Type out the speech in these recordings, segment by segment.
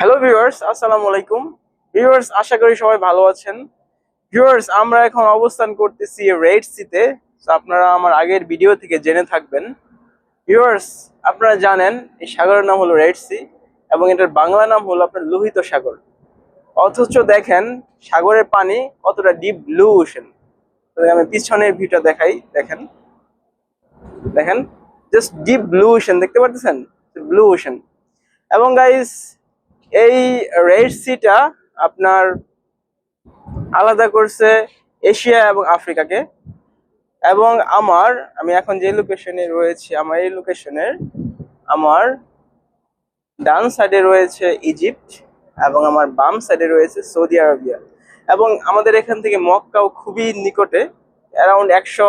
Hello viewers আসসালামু আলাইকুম viewers আশা করি সবাই ভালো আছেন। ভিউয়ার্স আমরা এখন অবস্থান করতেছি রেড সিতে আপনারা আমার আগের ভিডিও থেকে জেনে থাকবেন। ভিউয়ার্স আপনারা জানেন, এই সাগরের নাম হলো রেড সি এবং এটার বাংলা নাম হলো আপনার লোহিত সাগর। অথচ দেখেন, সাগরের পানি কতটা ডিপ ব্লু ওশেন আমি পিছনের ভিউটা দেখাই, দেখেন। দেখেন জাস্ট ডিপ ব্লু ওশেন দেখতে পারতেছেন? ব্লু ওশেন এবং গাইস এই রেড সিটা আপনার আলাদা করছে এশিয়া এবং আফ্রিকাকে। এবং আমার, আমি এখন যে লোকেশনে রয়েছি, আমার এই লোকেশনের আমার ডান সাইডে রয়েছে ইজিপ্ট এবং আমার বাম সাইডে রয়েছে সৌদি আরবিয়া এবং আমাদের এখান থেকে মক্কাও খুবই নিকটে অ্যারাউন্ড একশো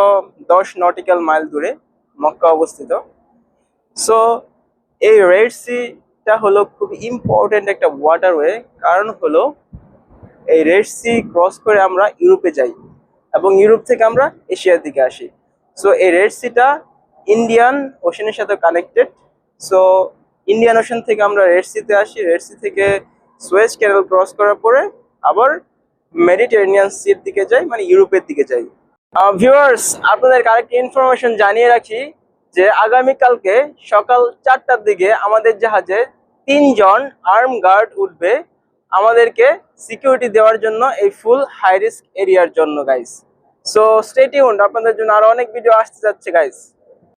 দশ নটিক্যাল মাইল দূরে মক্কা অবস্থিত। সো এই রেড সিটা হলো খুব ইম্পর্টেন্ট একটা ওয়াটারওয়ে কারণ হলো এই রেড সি ক্রস করে আমরা ইউরোপে যাই এবং ইউরোপ থেকে আমরা এশিয়ার দিকে আসি। সো এই রেড সিটা ইন্ডিয়ান ওশনের সাথে কানেক্টেড সো ইন্ডিয়ান ওশন থেকে আমরা রেড সিতে আসি। রেড সি থেকে সুয়েজ ক্যানেল ক্রস করার পরে আবার মেডিটেরেনিয়ান সির দিকে যাই মানে ইউরোপের দিকে যাই। ভিউয়ার্স আপনাদের আরেকটি ইনফরমেশন জানিয়ে রাখি। যে আগামীকালকে সকাল চারটার দিকে আমাদের জাহাজে তিনজন আর্ম গার্ড উঠবে আমাদেরকে সিকিউরিটি দেওয়ার জন্য এই ফুল হাই রিস্ক এরিয়ার জন্য গাইস সো স্টেটি টিউনড আপনাদের জন্য আরও অনেক ভিডিও আসতে যাচ্ছে গাইস